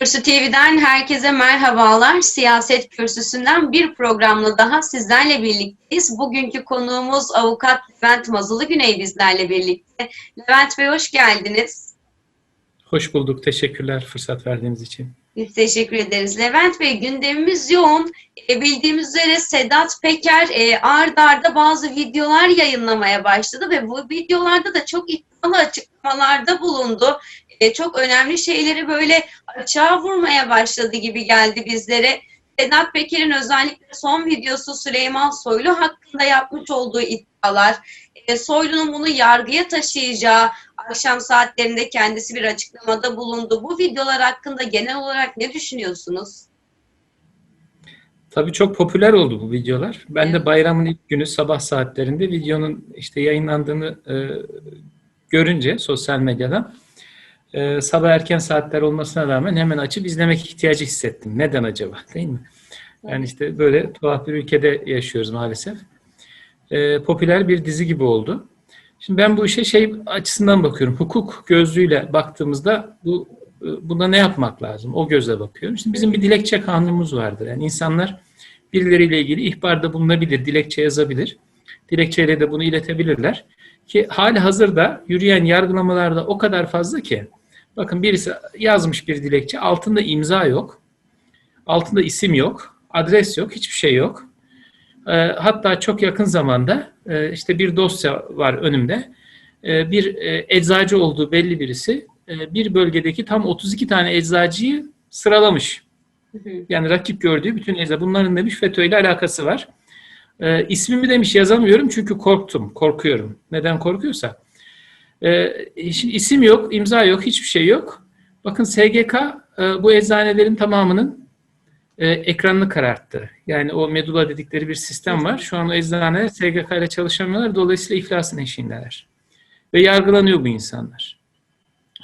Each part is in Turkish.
Kürsü TV'den herkese merhabalar. Siyaset Kürsüsü'nden bir programla daha sizlerle birlikteyiz. Bugünkü konuğumuz avukat Levent Mazulu Güney bizlerle birlikte. Levent Bey hoş geldiniz. Hoş bulduk. Teşekkürler fırsat verdiğiniz için. Biz teşekkür ederiz. Levent Bey gündemimiz yoğun. E, bildiğimiz üzere Sedat Peker e, ard arda bazı videolar yayınlamaya başladı ve bu videolarda da çok iddialı açıklamalarda bulundu. E, çok önemli şeyleri böyle açığa vurmaya başladı gibi geldi bizlere. Sedat Peker'in özellikle son videosu Süleyman Soylu hakkında yapmış olduğu iddialar, e, Soylu'nun bunu yargıya taşıyacağı, akşam saatlerinde kendisi bir açıklamada bulundu. Bu videolar hakkında genel olarak ne düşünüyorsunuz? Tabii çok popüler oldu bu videolar. Ben Evet. de bayramın ilk günü sabah saatlerinde videonun işte yayınlandığını e, görünce sosyal medyadan e, sabah erken saatler olmasına rağmen hemen açıp izlemek ihtiyacı hissettim. Neden acaba? Değil mi? Yani işte böyle tuhaf bir ülkede yaşıyoruz maalesef. E, popüler bir dizi gibi oldu. Şimdi ben bu işe şey açısından bakıyorum. Hukuk gözlüğüyle baktığımızda bu e, buna ne yapmak lazım? O gözle bakıyorum. Şimdi bizim bir dilekçe kanunumuz vardır. Yani insanlar birileriyle ilgili ihbarda bulunabilir, dilekçe yazabilir. Dilekçeyle de bunu iletebilirler. Ki hali hazırda yürüyen yargılamalarda o kadar fazla ki bakın birisi yazmış bir dilekçe altında imza yok. Altında isim yok, adres yok, hiçbir şey yok. E, hatta çok yakın zamanda e, işte bir dosya var önümde. E, bir e, eczacı olduğu belli birisi e, bir bölgedeki tam 32 tane eczacıyı sıralamış. Yani rakip gördüğü bütün eczacı. Bunların demiş FETÖ ile alakası var. E, ismimi demiş yazamıyorum çünkü korktum, korkuyorum. Neden korkuyorsa. E, şimdi isim yok, imza yok, hiçbir şey yok. Bakın SGK e, bu eczanelerin tamamının e, ekranını kararttı. Yani o medula dedikleri bir sistem var. Şu an o eczaneler SGK ile çalışamıyorlar. Dolayısıyla iflasın eşiğindeler. Ve yargılanıyor bu insanlar.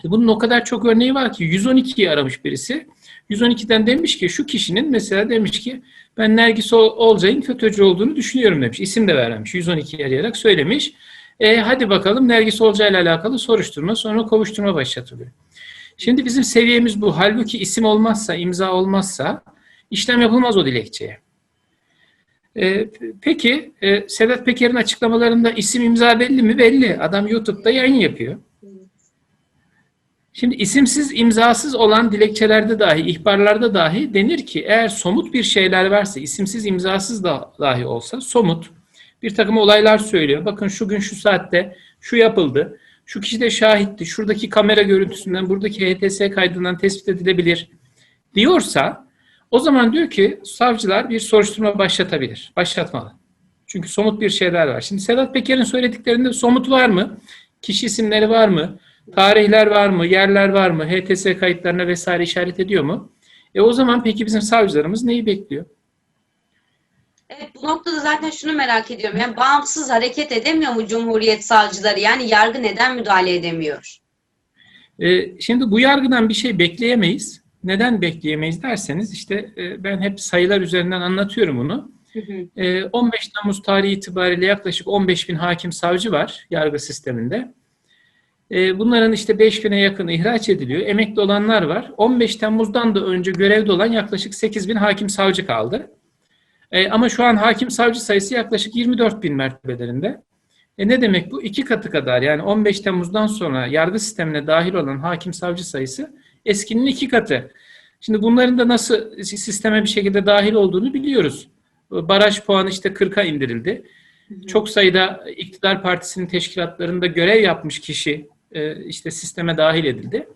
Bunun o kadar çok örneği var ki 112'yi aramış birisi. 112'den demiş ki şu kişinin mesela demiş ki ben Nergis Ol- Olcay'ın FETÖ'cü olduğunu düşünüyorum demiş. İsim de vermemiş. 112'yi arayarak söylemiş. E, hadi bakalım Nergis Olcay'la alakalı soruşturma sonra kovuşturma başlatılıyor. Şimdi bizim seviyemiz bu. Halbuki isim olmazsa, imza olmazsa işlem yapılmaz o dilekçeye. E, peki e, Sedat Peker'in açıklamalarında isim imza belli mi? Belli. Adam YouTube'da yayın yapıyor. Şimdi isimsiz, imzasız olan dilekçelerde dahi, ihbarlarda dahi denir ki eğer somut bir şeyler varsa, isimsiz, imzasız da dahi olsa somut bir takım olaylar söylüyor. Bakın şu gün şu saatte şu yapıldı, şu kişi de şahitti, şuradaki kamera görüntüsünden, buradaki HTS kaydından tespit edilebilir diyorsa o zaman diyor ki savcılar bir soruşturma başlatabilir, başlatmalı. Çünkü somut bir şeyler var. Şimdi Sedat Peker'in söylediklerinde somut var mı? Kişi isimleri var mı? Tarihler var mı? Yerler var mı? HTS kayıtlarına vesaire işaret ediyor mu? E o zaman peki bizim savcılarımız neyi bekliyor? Evet bu noktada zaten şunu merak ediyorum. Yani bağımsız hareket edemiyor mu Cumhuriyet savcıları? Yani yargı neden müdahale edemiyor? E, şimdi bu yargıdan bir şey bekleyemeyiz. Neden bekleyemeyiz derseniz işte e, ben hep sayılar üzerinden anlatıyorum bunu. E, 15 Temmuz tarihi itibariyle yaklaşık 15 bin hakim savcı var yargı sisteminde. E, bunların işte 5 bine yakın ihraç ediliyor. Emekli olanlar var. 15 Temmuz'dan da önce görevde olan yaklaşık 8 bin hakim savcı kaldı. E, ama şu an hakim savcı sayısı yaklaşık 24 bin mertebelerinde. E ne demek bu? İki katı kadar yani 15 Temmuz'dan sonra yargı sistemine dahil olan hakim savcı sayısı eskinin iki katı. Şimdi bunların da nasıl sisteme bir şekilde dahil olduğunu biliyoruz. Baraj puanı işte 40'a indirildi. Çok sayıda iktidar partisinin teşkilatlarında görev yapmış kişi e, işte sisteme dahil edildi.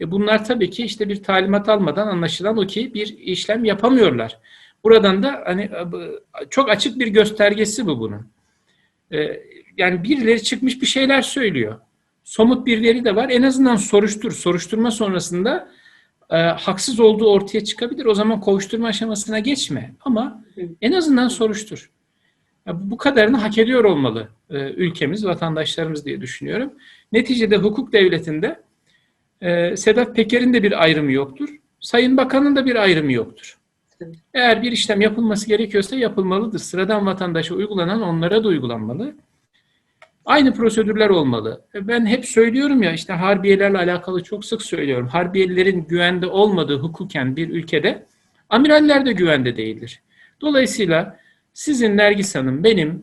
E bunlar tabii ki işte bir talimat almadan anlaşılan o ki bir işlem yapamıyorlar. Buradan da hani e, çok açık bir göstergesi bu bunun. E, yani birileri çıkmış bir şeyler söylüyor. Somut bir veri de var. En azından soruştur. Soruşturma sonrasında e, haksız olduğu ortaya çıkabilir. O zaman kovuşturma aşamasına geçme. Ama en azından soruştur. Ya bu kadarını hak ediyor olmalı e, ülkemiz, vatandaşlarımız diye düşünüyorum. Neticede hukuk devletinde e, Sedat Peker'in de bir ayrımı yoktur. Sayın Bakan'ın da bir ayrımı yoktur. Eğer bir işlem yapılması gerekiyorsa yapılmalıdır. Sıradan vatandaşa uygulanan onlara da uygulanmalı. Aynı prosedürler olmalı. E, Ben hep söylüyorum ya işte harbiyelerle alakalı çok sık söylüyorum. Harbiyelerin güvende olmadığı hukuken bir ülkede amiraller de güvende değildir. Dolayısıyla sizin Nergis Hanım, benim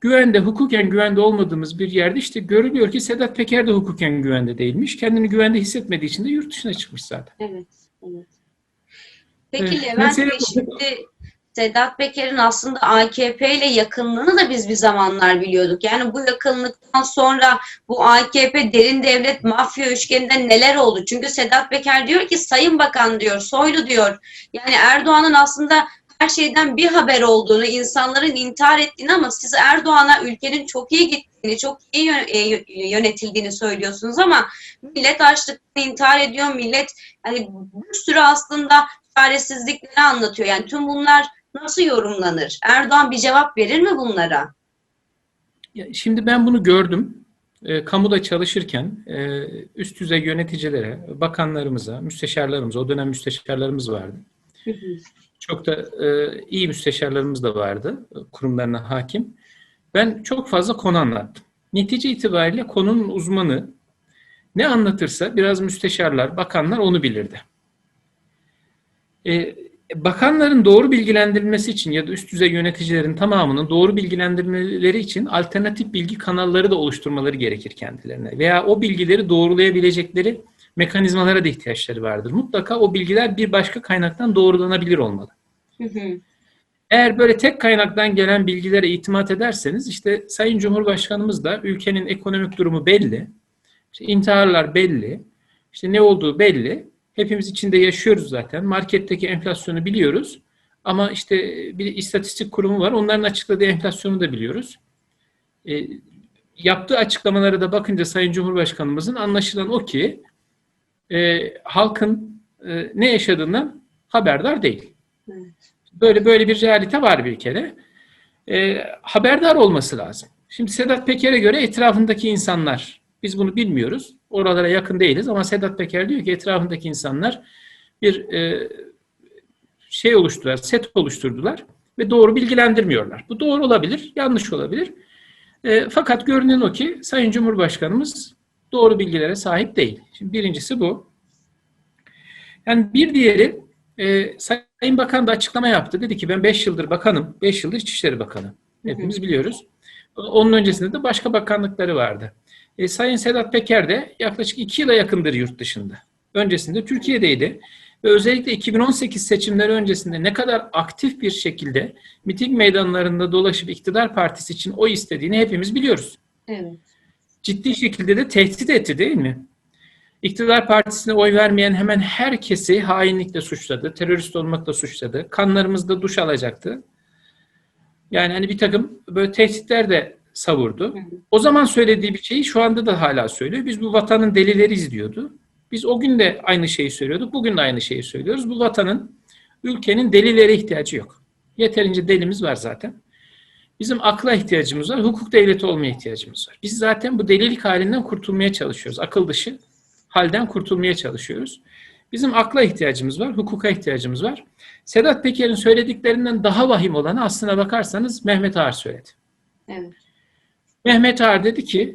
güvende, hukuken güvende olmadığımız bir yerde işte görülüyor ki Sedat Peker de hukuken güvende değilmiş. Kendini güvende hissetmediği için de yurt dışına çıkmış zaten. Evet, evet. Peki Evet, Levent Bey şimdi Sedat Peker'in aslında AKP ile yakınlığını da biz bir zamanlar biliyorduk. Yani bu yakınlıktan sonra bu AKP derin devlet mafya üçgeninde neler oldu? Çünkü Sedat Peker diyor ki Sayın Bakan diyor, Soylu diyor. Yani Erdoğan'ın aslında her şeyden bir haber olduğunu, insanların intihar ettiğini ama siz Erdoğan'a ülkenin çok iyi gittiğini, çok iyi e, yönetildiğini söylüyorsunuz ama millet açlıktan intihar ediyor, millet hani bir sürü aslında çaresizlikleri anlatıyor. Yani tüm bunlar nasıl yorumlanır? Erdoğan bir cevap verir mi bunlara? Ya Şimdi ben bunu gördüm. E, kamuda çalışırken e, üst düzey yöneticilere, bakanlarımıza, müsteşarlarımıza, o dönem müsteşarlarımız vardı. Çok da e, iyi müsteşarlarımız da vardı, kurumlarına hakim. Ben çok fazla konu anlattım. Netice itibariyle konunun uzmanı ne anlatırsa biraz müsteşarlar, bakanlar onu bilirdi. E, bakanların doğru bilgilendirilmesi için ya da üst düzey yöneticilerin tamamının doğru bilgilendirmeleri için alternatif bilgi kanalları da oluşturmaları gerekir kendilerine. Veya o bilgileri doğrulayabilecekleri mekanizmalara da ihtiyaçları vardır. Mutlaka o bilgiler bir başka kaynaktan doğrulanabilir olmalı. Eğer böyle tek kaynaktan gelen bilgilere itimat ederseniz işte Sayın Cumhurbaşkanımız da ülkenin ekonomik durumu belli. İşte intiharlar belli. işte ne olduğu belli. Hepimiz içinde yaşıyoruz zaten. Marketteki enflasyonu biliyoruz. Ama işte bir istatistik kurumu var. Onların açıkladığı enflasyonu da biliyoruz. E, yaptığı açıklamalara da bakınca Sayın Cumhurbaşkanımızın anlaşılan o ki e, halkın e, ne yaşadığından haberdar değil. Evet. Böyle böyle bir realite var bir kere. E, haberdar olması lazım. Şimdi Sedat Peker'e göre etrafındaki insanlar, biz bunu bilmiyoruz. Oralara yakın değiliz ama Sedat Peker diyor ki etrafındaki insanlar bir e, şey oluşturdular, set oluşturdular ve doğru bilgilendirmiyorlar. Bu doğru olabilir, yanlış olabilir. E, fakat görünen o ki Sayın Cumhurbaşkanımız doğru bilgilere sahip değil. Şimdi birincisi bu. Yani bir diğeri e, Sayın Bakan da açıklama yaptı. Dedi ki ben 5 yıldır bakanım, 5 yıldır İçişleri Bakanı. Hepimiz biliyoruz. Onun öncesinde de başka bakanlıkları vardı. E, Sayın Sedat Peker de yaklaşık 2 yıla yakındır yurt dışında. Öncesinde Türkiye'deydi. Ve özellikle 2018 seçimleri öncesinde ne kadar aktif bir şekilde miting meydanlarında dolaşıp iktidar partisi için oy istediğini hepimiz biliyoruz. Evet. Ciddi şekilde de tehdit etti değil mi? İktidar partisine oy vermeyen hemen herkesi hainlikle suçladı, terörist olmakla suçladı. Kanlarımızda duş alacaktı. Yani hani bir takım böyle tehditler de savurdu. O zaman söylediği bir şeyi şu anda da hala söylüyor. Biz bu vatanın delileriyiz diyordu. Biz o gün de aynı şeyi söylüyorduk. Bugün de aynı şeyi söylüyoruz. Bu vatanın, ülkenin delilere ihtiyacı yok. Yeterince delimiz var zaten. Bizim akla ihtiyacımız var, hukuk devleti olmaya ihtiyacımız var. Biz zaten bu delilik halinden kurtulmaya çalışıyoruz. Akıl dışı halden kurtulmaya çalışıyoruz. Bizim akla ihtiyacımız var, hukuka ihtiyacımız var. Sedat Peker'in söylediklerinden daha vahim olanı aslına bakarsanız Mehmet Ağar söyledi. Evet. Mehmet Ağar dedi ki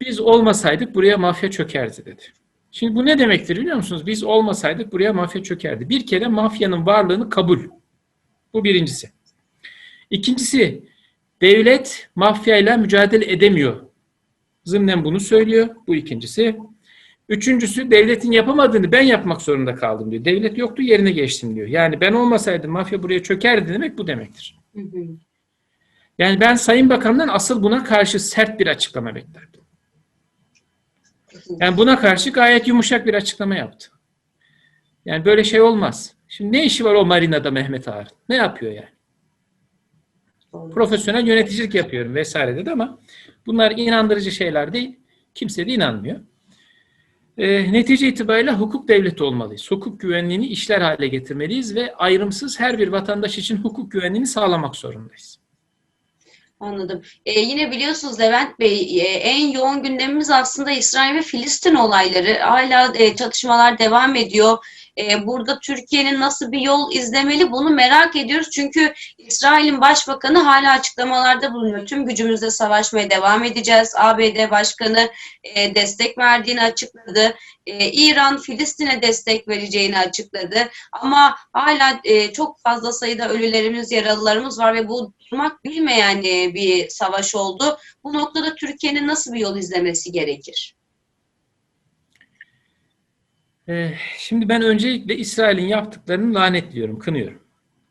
biz olmasaydık buraya mafya çökerdi dedi. Şimdi bu ne demektir biliyor musunuz? Biz olmasaydık buraya mafya çökerdi. Bir kere mafyanın varlığını kabul. Bu birincisi. İkincisi devlet mafyayla mücadele edemiyor. Zımnen bunu söylüyor. Bu ikincisi. Üçüncüsü devletin yapamadığını ben yapmak zorunda kaldım diyor. Devlet yoktu yerine geçtim diyor. Yani ben olmasaydım mafya buraya çökerdi demek bu demektir. Hı hı. Yani ben Sayın Bakan'dan asıl buna karşı sert bir açıklama beklerdim. Yani buna karşı gayet yumuşak bir açıklama yaptı. Yani böyle şey olmaz. Şimdi ne işi var o marinada Mehmet Ağar? Ne yapıyor yani? Profesyonel yöneticilik yapıyorum vesaire dedi ama bunlar inandırıcı şeyler değil. Kimse de inanmıyor. E, netice itibariyle hukuk devleti olmalıyız. Hukuk güvenliğini işler hale getirmeliyiz ve ayrımsız her bir vatandaş için hukuk güvenliğini sağlamak zorundayız. Anladım. Ee, yine biliyorsunuz Levent Bey, e, en yoğun gündemimiz aslında İsrail ve Filistin olayları. Hala e, çatışmalar devam ediyor. E, burada Türkiye'nin nasıl bir yol izlemeli bunu merak ediyoruz. Çünkü İsrail'in başbakanı hala açıklamalarda bulunuyor. Tüm gücümüzle savaşmaya devam edeceğiz. ABD başkanı e, destek verdiğini açıkladı. E, İran Filistin'e destek vereceğini açıkladı. Ama hala e, çok fazla sayıda ölülerimiz, yaralılarımız var ve bu durmak bilmeyen e, bir savaş oldu. Bu noktada Türkiye'nin nasıl bir yol izlemesi gerekir? Ee, Şimdi ben öncelikle İsrail'in yaptıklarını lanetliyorum, kınıyorum.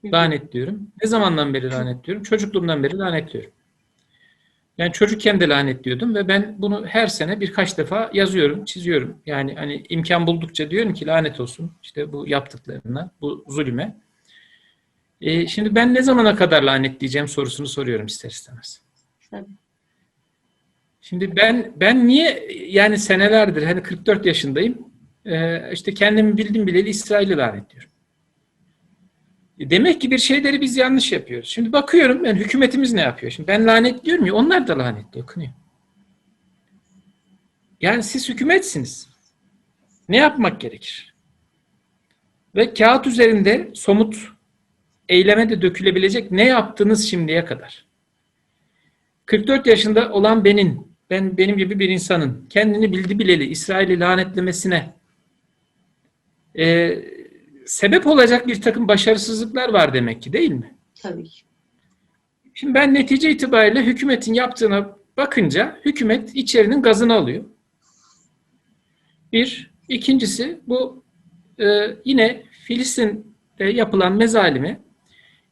Lanetliyorum. Ne zamandan beri lanetliyorum? Çocukluğumdan beri lanetliyorum. Yani çocukken de lanetliyordum ve ben bunu her sene birkaç defa yazıyorum, çiziyorum. Yani hani imkan buldukça diyorum ki lanet olsun işte bu yaptıklarına, bu zulüme. Ee, şimdi ben ne zamana kadar lanetleyeceğim sorusunu soruyorum ister istemez. Tabii. Şimdi ben ben niye yani senelerdir hani 44 yaşındayım ee, işte kendimi bildim bileli İsrail'i lanetliyorum. E, Demek ki bir şeyleri biz yanlış yapıyoruz. Şimdi bakıyorum ben hükümetimiz ne yapıyor? Şimdi ben lanetliyorum ya onlar da lanetliyor, kınıyor. Yani siz hükümetsiniz. Ne yapmak gerekir? Ve kağıt üzerinde somut eyleme de dökülebilecek ne yaptınız şimdiye kadar? 44 yaşında olan benim, ben benim gibi bir insanın kendini bildi bileli İsrail'i lanetlemesine e, sebep olacak bir takım başarısızlıklar var demek ki değil mi? Tabii ki. Şimdi ben netice itibariyle hükümetin yaptığına bakınca hükümet içerinin gazını alıyor. Bir. ikincisi bu e, yine Filistin'de yapılan mezalimi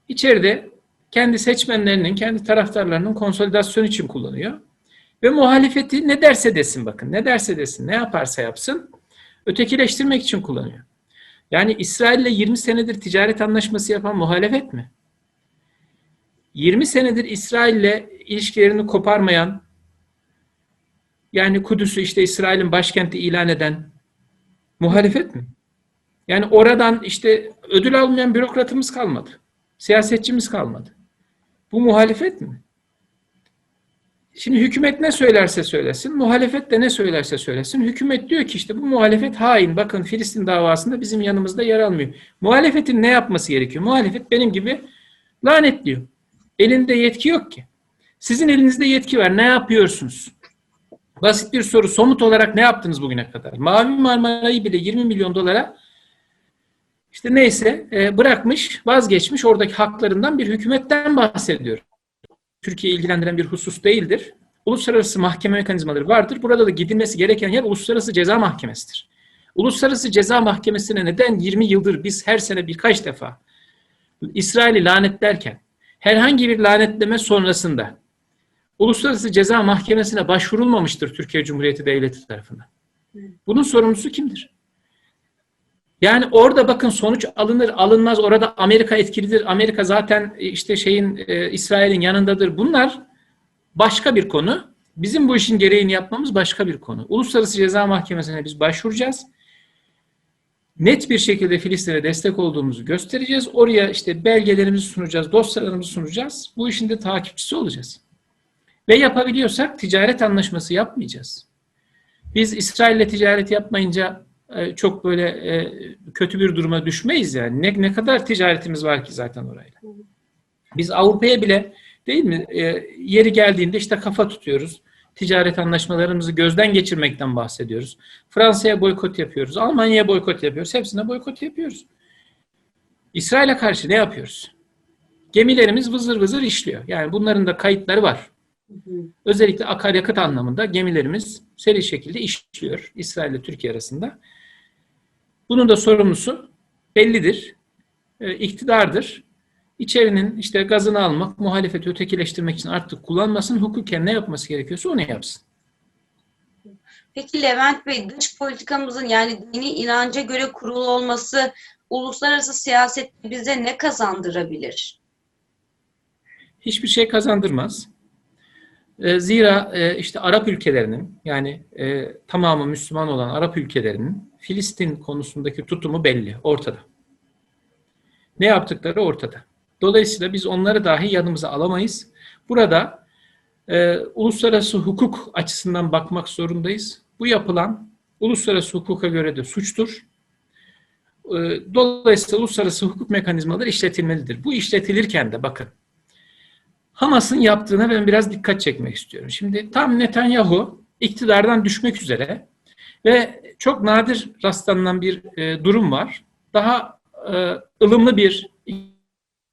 içeride kendi seçmenlerinin, kendi taraftarlarının konsolidasyon için kullanıyor. Ve muhalefeti ne derse desin bakın, ne derse desin, ne yaparsa yapsın ötekileştirmek için kullanıyor. Yani İsrail'le 20 senedir ticaret anlaşması yapan muhalefet mi? 20 senedir İsrail'le ilişkilerini koparmayan, yani Kudüs'ü işte İsrail'in başkenti ilan eden muhalefet mi? Yani oradan işte ödül almayan bürokratımız kalmadı. Siyasetçimiz kalmadı. Bu muhalefet mi? Şimdi hükümet ne söylerse söylesin, muhalefet de ne söylerse söylesin. Hükümet diyor ki işte bu muhalefet hain. Bakın Filistin davasında bizim yanımızda yer almıyor. Muhalefetin ne yapması gerekiyor? Muhalefet benim gibi lanetliyor. Elinde yetki yok ki. Sizin elinizde yetki var. Ne yapıyorsunuz? Basit bir soru. Somut olarak ne yaptınız bugüne kadar? Mavi Marmara'yı bile 20 milyon dolara işte neyse e, bırakmış, vazgeçmiş oradaki haklarından bir hükümetten bahsediyor. Türkiye'yi ilgilendiren bir husus değildir. Uluslararası mahkeme mekanizmaları vardır. Burada da gidilmesi gereken yer Uluslararası Ceza Mahkemesi'dir. Uluslararası Ceza Mahkemesi'ne neden 20 yıldır biz her sene birkaç defa İsrail'i lanetlerken herhangi bir lanetleme sonrasında Uluslararası Ceza Mahkemesi'ne başvurulmamıştır Türkiye Cumhuriyeti Devleti tarafından. Bunun sorumlusu kimdir? Yani orada bakın sonuç alınır alınmaz orada Amerika etkilidir. Amerika zaten işte şeyin e, İsrail'in yanındadır. Bunlar başka bir konu. Bizim bu işin gereğini yapmamız başka bir konu. Uluslararası Ceza Mahkemesi'ne biz başvuracağız. Net bir şekilde Filistin'e destek olduğumuzu göstereceğiz. Oraya işte belgelerimizi sunacağız, dosyalarımızı sunacağız. Bu işin de takipçisi olacağız. Ve yapabiliyorsak ticaret anlaşması yapmayacağız. Biz İsrail'le ticaret yapmayınca e, çok böyle e, kötü bir duruma düşmeyiz yani. Ne, ne kadar ticaretimiz var ki zaten orayla. Biz Avrupa'ya bile değil mi e, yeri geldiğinde işte kafa tutuyoruz. Ticaret anlaşmalarımızı gözden geçirmekten bahsediyoruz. Fransa'ya boykot yapıyoruz. Almanya'ya boykot yapıyoruz. Hepsine boykot yapıyoruz. İsrail'e karşı ne yapıyoruz? Gemilerimiz vızır vızır işliyor. Yani bunların da kayıtları var. Özellikle akaryakıt anlamında gemilerimiz seri şekilde işliyor İsrail ile Türkiye arasında. Bunun da sorumlusu bellidir. E, iktidardır. İçerinin işte gazını almak, muhalefeti ötekileştirmek için artık kullanmasın, hukuken ne yapması gerekiyorsa onu yapsın. Peki Levent Bey, dış politikamızın yani dini inanca göre kurulu olması uluslararası siyasette bize ne kazandırabilir? Hiçbir şey kazandırmaz. E, Zira e, işte Arap ülkelerinin yani tamamı Müslüman olan Arap ülkelerinin Filistin konusundaki tutumu belli, ortada. Ne yaptıkları ortada. Dolayısıyla biz onları dahi yanımıza alamayız. Burada e, uluslararası hukuk açısından bakmak zorundayız. Bu yapılan uluslararası hukuka göre de suçtur. E, Dolayısıyla uluslararası hukuk mekanizmaları işletilmelidir. Bu işletilirken de bakın Hamas'ın yaptığına ben biraz dikkat çekmek istiyorum. Şimdi tam Netanyahu iktidardan düşmek üzere ve çok nadir rastlanılan bir e, durum var. Daha e, ılımlı bir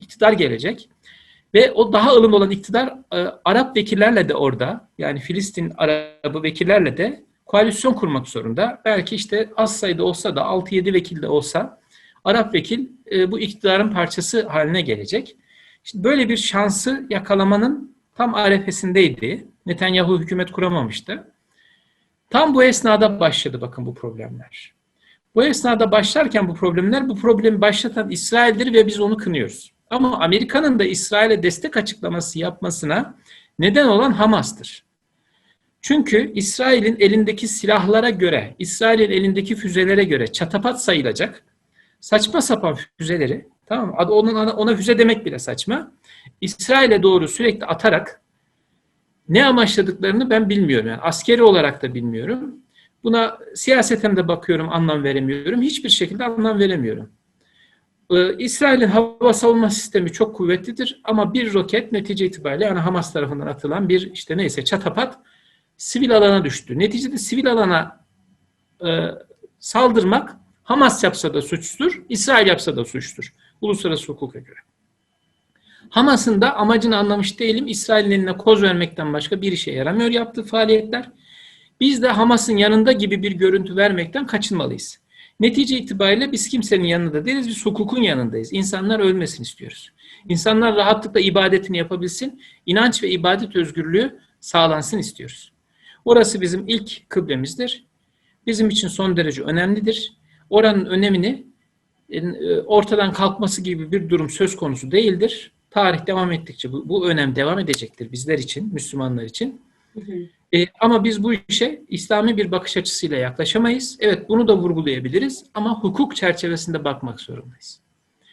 iktidar gelecek ve o daha ılımlı olan iktidar e, Arap vekillerle de orada yani Filistin Arabı vekillerle de koalisyon kurmak zorunda. Belki işte az sayıda olsa da 6-7 vekil de olsa Arap vekil e, bu iktidarın parçası haline gelecek. İşte böyle bir şansı yakalamanın tam arefesindeydi. Netanyahu hükümet kuramamıştı. Tam bu esnada başladı bakın bu problemler. Bu esnada başlarken bu problemler, bu problemi başlatan İsrail'dir ve biz onu kınıyoruz. Ama Amerika'nın da İsrail'e destek açıklaması yapmasına neden olan Hamas'tır. Çünkü İsrail'in elindeki silahlara göre, İsrail'in elindeki füzelere göre çatapat sayılacak saçma sapan füzeleri, tamam mı? Onun ona füze demek bile saçma. İsrail'e doğru sürekli atarak ne amaçladıklarını ben bilmiyorum. Yani askeri olarak da bilmiyorum. Buna siyaseten de bakıyorum, anlam veremiyorum. Hiçbir şekilde anlam veremiyorum. Ee, İsrail'in hava savunma sistemi çok kuvvetlidir ama bir roket netice itibariyle yani Hamas tarafından atılan bir işte neyse çatapat sivil alana düştü. Neticede sivil alana e, saldırmak Hamas yapsa da suçtur, İsrail yapsa da suçtur. Uluslararası hukuka göre. Hamas'ın da amacını anlamış değilim. İsrail'in eline koz vermekten başka bir işe yaramıyor yaptığı faaliyetler. Biz de Hamas'ın yanında gibi bir görüntü vermekten kaçınmalıyız. Netice itibariyle biz kimsenin yanında değiliz, biz hukukun yanındayız. İnsanlar ölmesin istiyoruz. İnsanlar rahatlıkla ibadetini yapabilsin, inanç ve ibadet özgürlüğü sağlansın istiyoruz. Orası bizim ilk kıblemizdir. Bizim için son derece önemlidir. Oranın önemini e, ortadan kalkması gibi bir durum söz konusu değildir. Tarih devam ettikçe bu, bu önem devam edecektir bizler için, Müslümanlar için. Hı hı. E, ama biz bu işe İslami bir bakış açısıyla yaklaşamayız. Evet bunu da vurgulayabiliriz ama hukuk çerçevesinde bakmak zorundayız.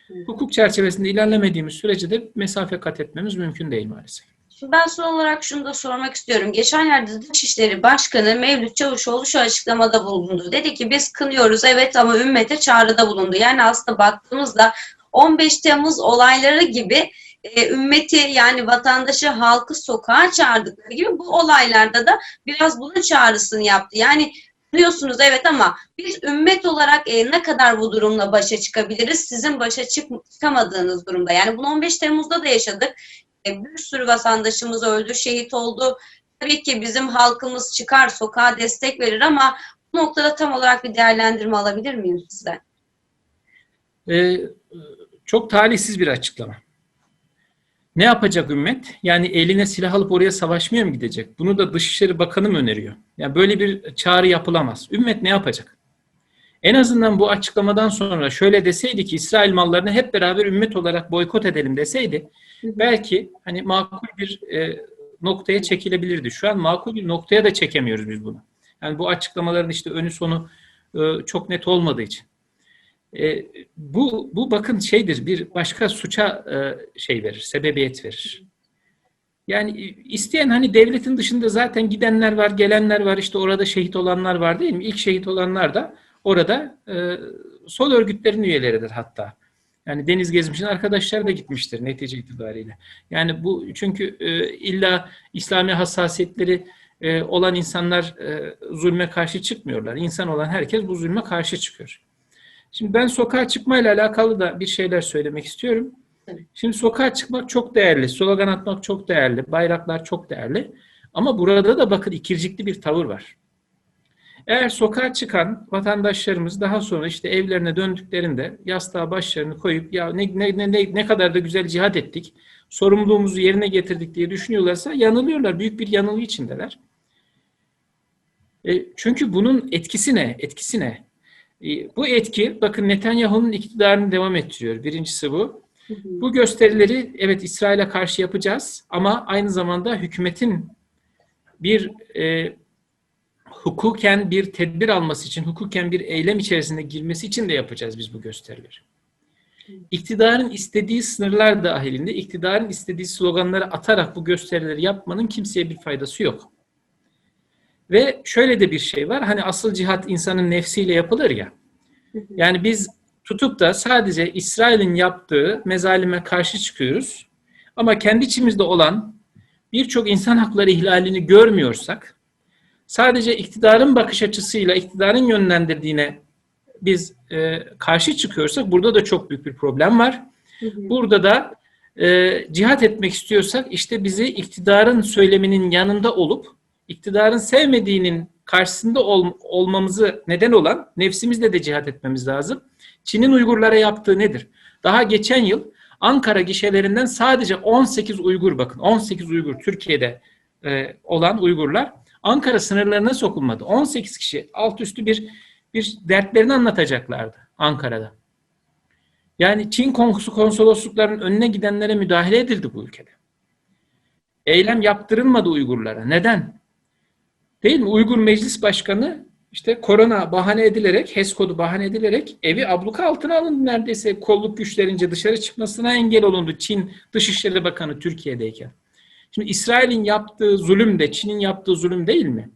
Hı. Hukuk çerçevesinde ilerlemediğimiz sürece de mesafe kat etmemiz mümkün değil maalesef. Şimdi ben son olarak şunu da sormak istiyorum. Geçenlerde Dışişleri Başkanı Mevlüt Çavuşoğlu şu açıklamada bulundu. Dedi ki biz kınıyoruz evet ama ümmete çağrıda bulundu. Yani aslında baktığımızda 15 Temmuz olayları gibi e, ümmeti yani vatandaşı halkı sokağa çağırdıkları gibi bu olaylarda da biraz bunun çağrısını yaptı. Yani diyorsunuz evet ama biz ümmet olarak e, ne kadar bu durumla başa çıkabiliriz? Sizin başa çık çıkamadığınız durumda. Yani bunu 15 Temmuz'da da yaşadık. E, bir sürü vatandaşımız öldü, şehit oldu. Tabii ki bizim halkımız çıkar, sokağa destek verir ama bu noktada tam olarak bir değerlendirme alabilir miyim sizden? Ee, çok talihsiz bir açıklama. Ne yapacak ümmet? Yani eline silah alıp oraya savaşmaya mı gidecek? Bunu da Dışişleri Bakanı mı öneriyor? Yani böyle bir çağrı yapılamaz. Ümmet ne yapacak? En azından bu açıklamadan sonra şöyle deseydi ki İsrail mallarını hep beraber ümmet olarak boykot edelim deseydi belki hani makul bir e, noktaya çekilebilirdi. Şu an makul bir noktaya da çekemiyoruz biz bunu. Yani bu açıklamaların işte önü sonu e, çok net olmadığı için. E, bu, bu bakın şeydir bir başka suça e, şey verir, sebebiyet verir. Yani isteyen hani devletin dışında zaten gidenler var, gelenler var, işte orada şehit olanlar var değil mi? İlk şehit olanlar da orada e, sol örgütlerin üyeleridir hatta. Yani Deniz Gezmiş'in arkadaşları da gitmiştir netice itibariyle. Yani bu çünkü e, illa İslami hassasiyetleri e, olan insanlar e, zulme karşı çıkmıyorlar. İnsan olan herkes bu zulme karşı çıkıyor. Şimdi ben sokağa çıkmayla alakalı da bir şeyler söylemek istiyorum. Şimdi sokağa çıkmak çok değerli, slogan atmak çok değerli, bayraklar çok değerli. Ama burada da bakın ikircikli bir tavır var. Eğer sokağa çıkan vatandaşlarımız daha sonra işte evlerine döndüklerinde yastığa başlarını koyup ya ne, ne, ne, ne kadar da güzel cihat ettik, sorumluluğumuzu yerine getirdik diye düşünüyorlarsa yanılıyorlar. Büyük bir yanılgı içindeler. E, çünkü bunun etkisi ne? Etkisi ne? Bu etki bakın Netanyahu'nun iktidarını devam ettiriyor. Birincisi bu. Bu gösterileri evet İsrail'e karşı yapacağız ama aynı zamanda hükümetin bir e, hukuken bir tedbir alması için, hukuken bir eylem içerisinde girmesi için de yapacağız biz bu gösterileri. İktidarın istediği sınırlar dahilinde, iktidarın istediği sloganları atarak bu gösterileri yapmanın kimseye bir faydası yok. Ve şöyle de bir şey var, hani asıl cihat insanın nefsiyle yapılır ya. Yani biz tutup da sadece İsrail'in yaptığı mezalime karşı çıkıyoruz. Ama kendi içimizde olan birçok insan hakları ihlalini görmüyorsak, sadece iktidarın bakış açısıyla iktidarın yönlendirdiğine biz e, karşı çıkıyorsak burada da çok büyük bir problem var. Burada da e, cihat etmek istiyorsak işte bizi iktidarın söyleminin yanında olup iktidarın sevmediğinin karşısında ol, olmamızı neden olan nefsimizle de cihat etmemiz lazım. Çin'in Uygurlara yaptığı nedir? Daha geçen yıl Ankara gişelerinden sadece 18 Uygur bakın 18 Uygur Türkiye'de e, olan Uygurlar Ankara sınırlarına sokulmadı. 18 kişi alt üstü bir bir dertlerini anlatacaklardı Ankara'da. Yani Çin kons- konsolosluklarının önüne gidenlere müdahale edildi bu ülkede. Eylem yaptırılmadı Uygurlara. Neden? Değil mi? Uygur Meclis Başkanı işte korona bahane edilerek, HES kodu bahane edilerek evi abluka altına alındı neredeyse kolluk güçlerince dışarı çıkmasına engel olundu Çin Dışişleri Bakanı Türkiye'deyken. Şimdi İsrail'in yaptığı zulüm de Çin'in yaptığı zulüm değil mi?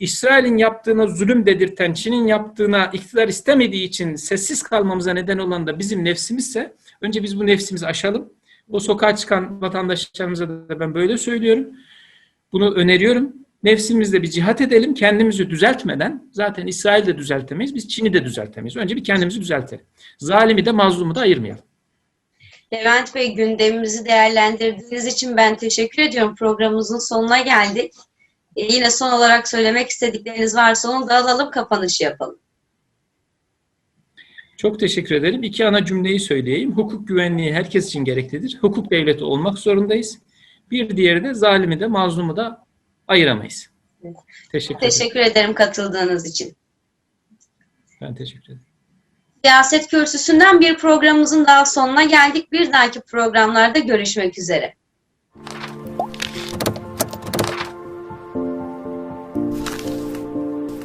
İsrail'in yaptığına zulüm dedirten, Çin'in yaptığına iktidar istemediği için sessiz kalmamıza neden olan da bizim nefsimizse önce biz bu nefsimizi aşalım. O sokağa çıkan vatandaşlarımıza da ben böyle söylüyorum. Bunu öneriyorum. Nefsimizle bir cihat edelim. Kendimizi düzeltmeden zaten İsrail'i de düzeltemeyiz. Biz Çin'i de düzeltemeyiz. Önce bir kendimizi düzeltelim. Zalimi de mazlumu da ayırmayalım. Levent Bey gündemimizi değerlendirdiğiniz için ben teşekkür ediyorum. Programımızın sonuna geldik. E, yine son olarak söylemek istedikleriniz varsa onu da alalım, kapanış yapalım. Çok teşekkür ederim. İki ana cümleyi söyleyeyim. Hukuk güvenliği herkes için gereklidir. Hukuk devleti olmak zorundayız. Bir diğeri de zalimi de mazlumu da ayıramayız. Teşekkür ederim. Teşekkür ederim katıldığınız için. Ben teşekkür ederim. Siyaset Kürsüsü'nden bir programımızın daha sonuna geldik. Bir dahaki programlarda görüşmek üzere.